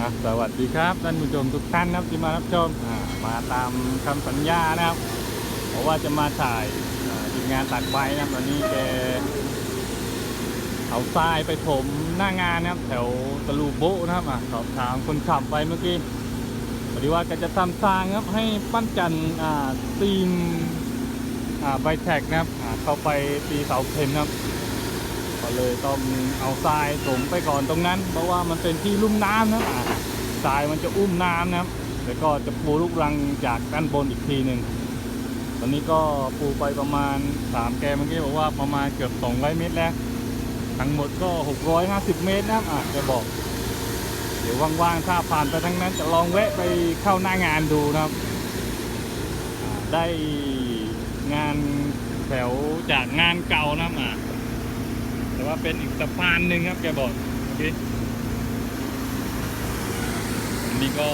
อะสวัสดีครับท่านผู้ชมทุกท่านครับที่มารับชมมาตามคำสัญญานะครับเพราะว่าจะมาถ่ายทีมงานตัดไว้นะครับตอนนี้แกเอาทรายไปถมหน้างานนะครับ แถวตะลูโบนะครับอะสอบถามคนขับไปเมื่อกี้พอดีว่าแกจะทำทรางครับให้ปั้นจันทร์อ่าตีนอ่าใบแท็กนะครับเข้าไปตีเสาเข็มนะครับ เลยต้องเอาทรายถมไปก่อนตรงนั้น เพราะว่ามันเป็นที่ลุ่มน้ำนะทรายมันจะอุ้มน้ำนะครับแล้วก็จะปูลูกรังจากด้านบนอีกทีหนึ่งตอนนี้ก็ปูไปประมาณ 3 แกเมื่อกี้บอกว่าประมาณเกือบ 200 เมตรแล้ว ทั้งหมดก็ 650 เมตรนะอะจะบอก เดี๋ยวว่างๆถ้าผ่านไปทั้งนั้นจะลองแวะไปเข้าหน้างานดูนะครับได้งานแถวจากงานเก่านะครับอะ ว่าเป็นอีกสะพานหนึ่งครับแกบอกโอเคอันนี้ก็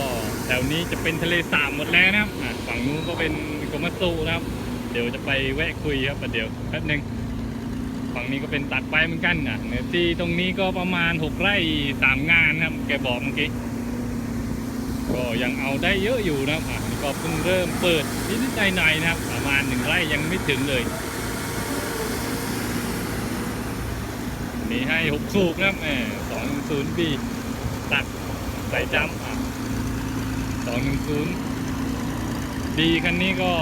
แถวนี้จะเป็นทะเลสาบหมดแล้วนะครับฝั่งนู้นก็เป็นโกมาซูนะครับ เดี๋ยวจะไปแวะคุยครับประเดี๋ยวแป๊บหนึงฝั่งนี้ก็เป็นตัดไปเหมือนกันนะเนื้อที่ตรงนี้ก็ประมาณหกไร่สามงานครับ แกบอกเมื่อกี้ก็ยังเอาได้เยอะอยู่นะครับก็เพิ่งเริ่มเปิดนิดๆหน่อยๆนะครับ ประมาณหนึ่งไร่ยังไม่ถึงเลย มีให้หกสูบนะครับแหมสองศูนย์บีตักใส่จำอะสองหนึ่งศูนย์ดีคันนี้ก็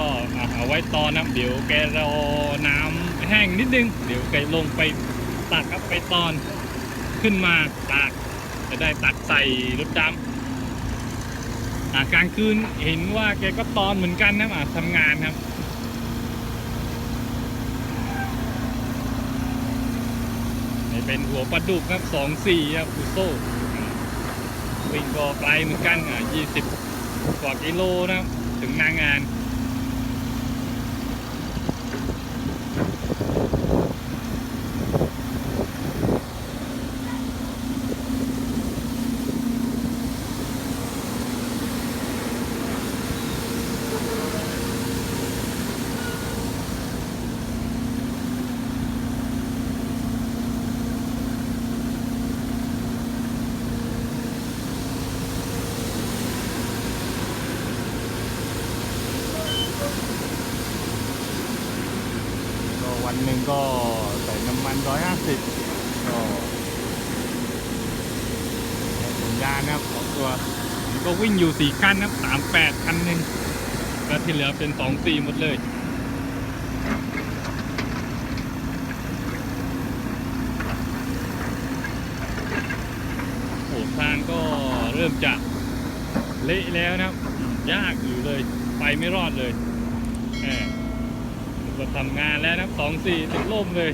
เอาไว้ตอนนะเดี๋ยวแกรอน้ำแห้งนิดนึง เดี๋ยวแกลงไปตักครับไปตอนขึ้นมาตักจะได้ตักใส่รถดำอะกลางคืนเห็นว่าแกก็ตอนเหมือนกันนะครับอะทำงานครับ เป็นหัวปลาดุกครับสองสี่ครับอุโซ่วิ่งก็ไกลเหมือนกันอะยี่สิบกว่ากิโลนะครับ ถึงหนางาน นหนึ่งก็ใส่น้ำมันร้อยห้าสิบก็สัญญาณนะครับสองตัวก็วิ่งอยู่สี่คันนะครับสามแปดคันหนึ่งก็ที่เหลือเป็นสองสี่หมดเลยโอ้ทางก็เริ่มจะเละแล้วนะครับ ยากอยู่เลย ไปไม่รอดเลยแหม ก็ทำงานแล้วนะสองสี่ถึงล่มเลย